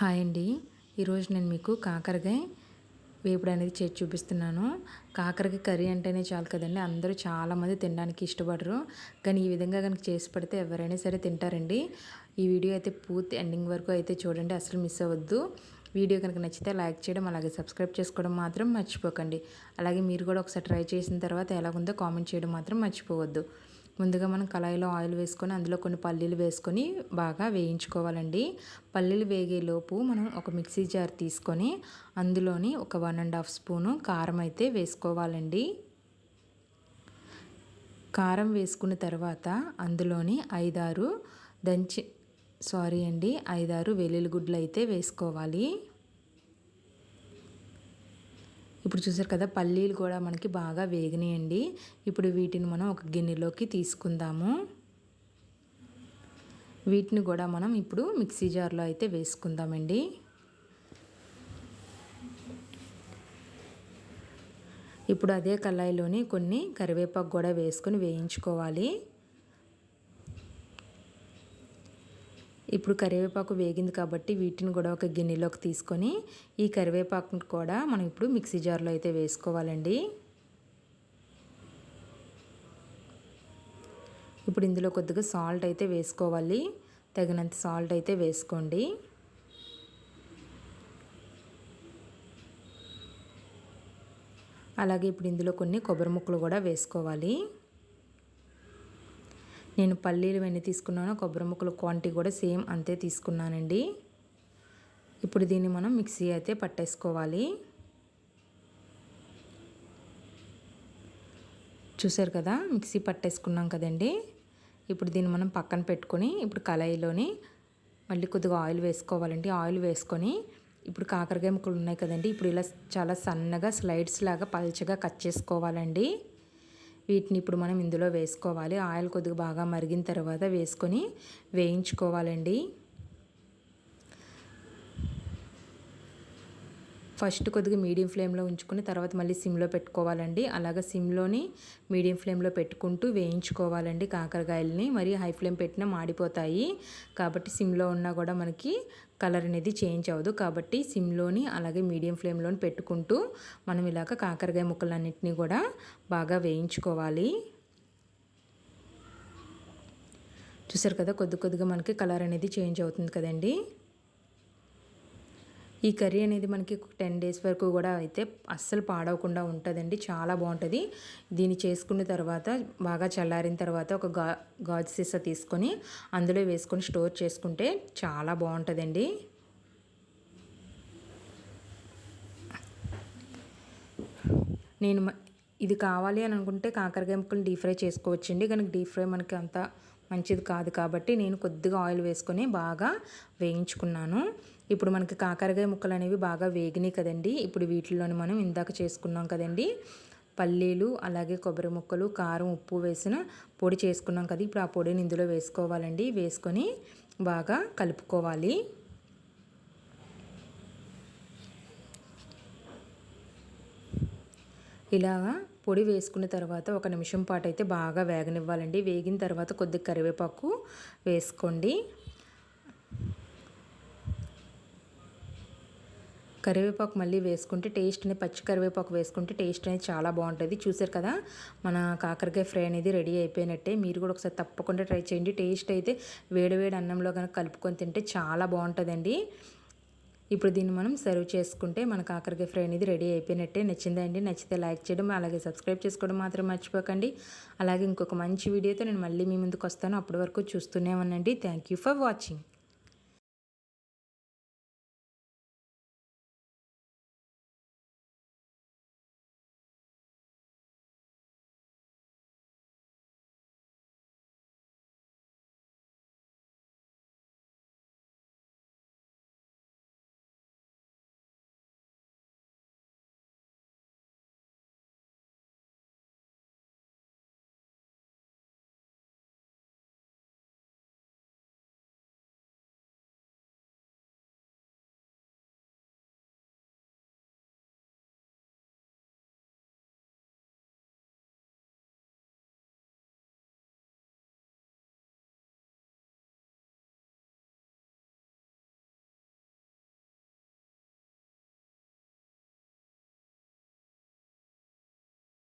Hi అండి. ఈరోజు నేను మీకు కాకరకాయ వేపుడు అనేది చేసి చూపిస్తున్నాను. కాకరకాయ కర్రీ అంటేనే చాలు కదండి. అందరూ చాలామంది తినడానికి ఇష్టపడరు. కానీ ఈ విధంగా కనుక చేసి పెడితే ఎవరైనా సరే తింటారండి. ఈ వీడియో అయితే పూర్తి ఎండింగ్ వరకు అయితే చూడండి. అసలు మిస్ అవ్వద్దు. వీడియో కనుక నచ్చితే లైక్ చేయడం అలాగే సబ్స్క్రైబ్ చేసుకోవడం మాత్రం మర్చిపోకండి. అలాగే మీరు కూడా ఒకసారి ట్రై చేసిన తర్వాత ఎలాగుందో కామెంట్ చేయడం మాత్రం మర్చిపోవద్దు. ముందుగా మనం కళాయిలో ఆయిల్ వేసుకొని అందులో కొన్ని పల్లీలు వేసుకొని బాగా వేయించుకోవాలండి. పల్లీలు వేగేలోపు మనం ఒక మిక్సీ జార్ తీసుకొని అందులోని ఒక వన్ అండ్ హాఫ్ స్పూను కారం అయితే వేసుకోవాలండి. కారం వేసుకున్న తర్వాత అందులోని ఐదారు దంచి సారీ అండి ఐదారు వెల్లుల్లి గుడ్లు అయితే వేసుకోవాలి. ఇప్పుడు చూసారు కదా పల్లీలు కూడా మనకి బాగా వేగినాయండి. ఇప్పుడు వీటిని మనం ఒక గిన్నెలోకి తీసుకుందాము. వీటిని కూడా మనం ఇప్పుడు మిక్సీ జార్లో అయితే వేసుకుందామండి. ఇప్పుడు అదే కళాయిలోని కొన్ని కరివేపాకు కూడా వేసుకొని వేయించుకోవాలి. ఇప్పుడు కరివేపాకు వేగింది కాబట్టి వీటిని కూడా ఒక గిన్నెలోకి తీసుకొని ఈ కరివేపాకును కూడా మనం ఇప్పుడు మిక్సీ జార్లో అయితే వేసుకోవాలండి. ఇప్పుడు ఇందులో కొద్దిగా సాల్ట్ అయితే వేసుకోవాలి. తగినంత సాల్ట్ అయితే వేసుకోండి. అలాగే ఇప్పుడు ఇందులో కొన్ని కొబ్బరి ముక్కలు కూడా వేసుకోవాలి. నేను పల్లీలు ఎన్ని తీసుకున్నాను. కొబ్బరి ముక్కలు క్వాంటిటీ కూడా సేమ్ అంతే తీసుకున్నానండి. ఇప్పుడు దీన్ని మనం మిక్సీ అయితే పట్టేసుకోవాలి. చూసారు కదా? మిక్సీ పట్టేసుకున్నాం కదండి. ఇప్పుడు దీన్ని మనం పక్కన పెట్టుకొని ఇప్పుడు కళాయిలోని మళ్ళీ కొద్దిగా ఆయిల్ వేసుకోవాలండి. ఆయిల్ వేసుకొని ఇప్పుడు కాకరకాయ ముక్కలు ఉన్నాయి కదండి. ఇప్పుడు ఇలా చాలా సన్నగా స్లైడ్స్ లాగా పల్చగా కట్ చేసుకోవాలండి. వీటిని ఇప్పుడు మనం ఇందులో వేసుకోవాలి. ఆయిల్ కొద్దిగా బాగా మరిగిన తర్వాత వేసుకొని వేయించుకోవాలండి. ఫస్ట్ కొద్దిగా మీడియం ఫ్లేమ్లో ఉంచుకుని తర్వాత మళ్ళీ సిమ్లో పెట్టుకోవాలండి. అలాగే సిమ్లోని మీడియం ఫ్లేమ్లో పెట్టుకుంటూ వేయించుకోవాలండి కాకరకాయలని. మరి హై ఫ్లేమ్ పెట్టినా మాడిపోతాయి. కాబట్టి సిమ్లో ఉన్నా కూడా మనకి కలర్ అనేది చేంజ్ అవ్వదు. కాబట్టి సిమ్లోని అలాగే మీడియం ఫ్లేమ్లోని పెట్టుకుంటూ మనం ఇలాగ కాకరకాయ ముక్కలన్నింటినీ కూడా బాగా వేయించుకోవాలి. చూసారు కదా? కొద్ది కొద్దిగా మనకి కలర్ అనేది చేంజ్ అవుతుంది కదండి. ఈ కర్రీ అనేది మనకి టెన్ డేస్ వరకు కూడా అయితే అస్సలు పాడవకుండా ఉంటుందండి. చాలా బాగుంటుంది. దీన్ని చేసుకున్న తర్వాత బాగా చల్లారిన తర్వాత ఒక గా గాజు సీసా తీసుకొని అందులో వేసుకొని స్టోర్ చేసుకుంటే చాలా బాగుంటుందండి. నేను ఇది కావాలి అని అనుకుంటే కాకరకాయ ముక్కలు డీప్ ఫ్రై చేసుకోవచ్చండి. కానీ డీప్ ఫ్రై మనకి అంత మంచిది కాదు కాబట్టి నేను కొద్దిగా ఆయిల్ వేసుకొని బాగా వేయించుకున్నాను. ఇప్పుడు మనకి కాకరకాయ ముక్కలు అనేవి బాగా వేగినాయి కదండి. ఇప్పుడు వీటిలోని మనం ఇందాక చేసుకున్నాం కదండి. పల్లీలు అలాగే కొబ్బరి ముక్కలు కారం ఉప్పు వేసిన పొడి చేసుకున్నాం కదా. ఇప్పుడు ఆ పొడిని ఇందులో వేసుకోవాలండి. వేసుకొని బాగా కలుపుకోవాలి. ఇలాగా పొడి వేసుకున్న తర్వాత ఒక నిమిషం పాటు అయితే బాగా వేగనివ్వాలండి. వేగిన తర్వాత కొద్దిగా కరివేపాకు వేసుకోండి. కరివేపాకు మళ్ళీ వేసుకుంటే టేస్ట్ అనేది పచ్చి కరివేపాకు వేసుకుంటే టేస్ట్ అనేది చాలా బాగుంటుంది. చూసారు కదా మన కాకరకాయ ఫ్రై అనేది రెడీ అయిపోయినట్టే. మీరు కూడా ఒకసారి తప్పకుండా ట్రై చేయండి. టేస్ట్ అయితే వేడివేడి అన్నంలో కనుక కలుపుకొని తింటే చాలా బాగుంటుందండి. ఇప్పుడు దీన్ని మనం సర్వ్ చేసుకుంటే మన కాకరకాయ ఫ్రై అనేది రెడీ అయిపోయినట్టే. నచ్చిందండి నచ్చితే లైక్ చేయడం అలాగే సబ్స్క్రైబ్ చేసుకోవడం మాత్రం మర్చిపోకండి. అలాగే ఇంకొక మంచి వీడియోతో నేను మళ్ళీ మీ ముందుకు వస్తాను. అప్పటి వరకు చూస్తూనే ఉన్నాండి థ్యాంక్ యూ ఫర్ వాచింగ్